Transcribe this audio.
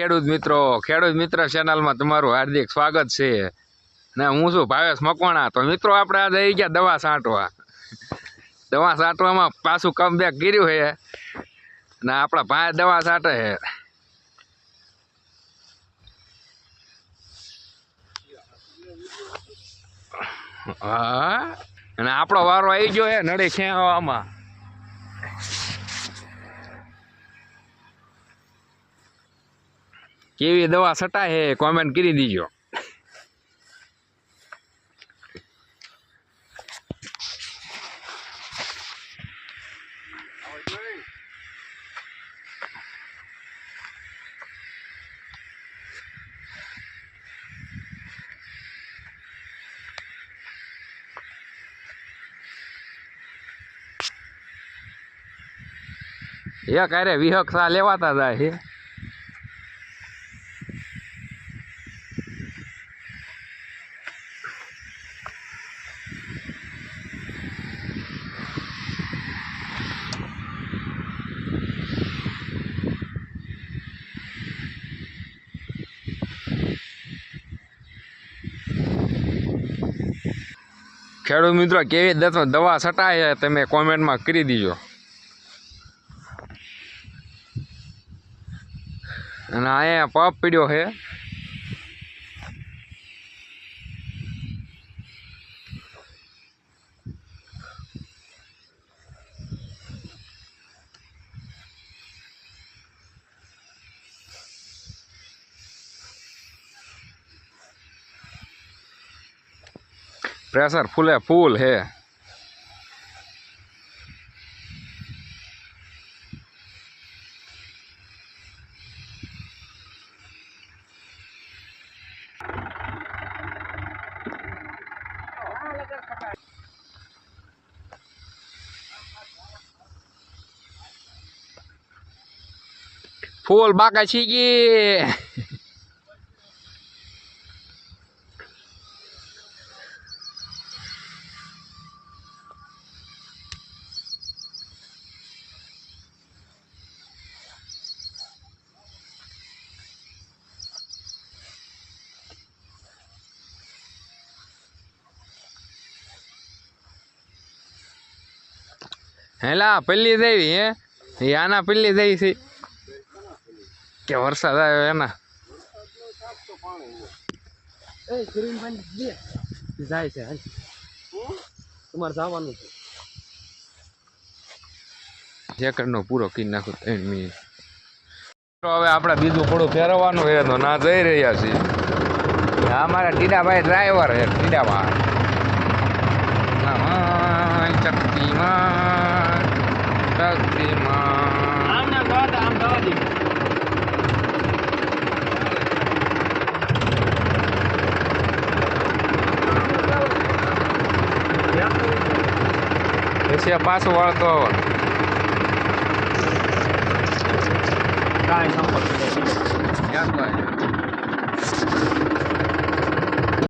ખેડૂત મિત્રો, ખેડૂત મિત્ર ચેનલમાં તમારું હાર્દિક સ્વાગત છે. ને હું છું ભાવેશ મકવાણા. તો મિત્રો, આપણે આજે આવી ગયા દવા છાંટવા દવા છાંટવામાં પાછું કમબેક કર્યું છે. ને આપણા ભાઈ દવા છાંટે છે. હા. અને આપણો વારો આવી ગયો હે નડે ખેવામાં કેવી દવા સટાય હે કોમેન્ટ કરી દીજો. એક અરે વિહક સા લેવાતા જાય ખેડૂત મિત્રો, કેવી દતો દવા છટાય તમે કોમેન્ટમાં કરી દીજો. અને અહીંયા પપ પીડ્યો છે. प्रेशर फुल है फुल है फूल बाकी હેલા પેલી દેવી હે? એ આના પેલી દેવી છે. કે વરસાદ આવ્યો એના. જાય છે તમારે જવાનું છે. જેકરનો પૂરો કરી નાખો ત્રણ મિનિટ. હવે આપણે બીજું થોડું ફેરવવાનું છે તો ના જઈ રહ્યા છીએ. આ અમારા ટીડાભાઈ ડ્રાઈવર છે ટીડાભાઈ. આ પાછું વળતો આવવાનું. કાંઈ સંપર્ક.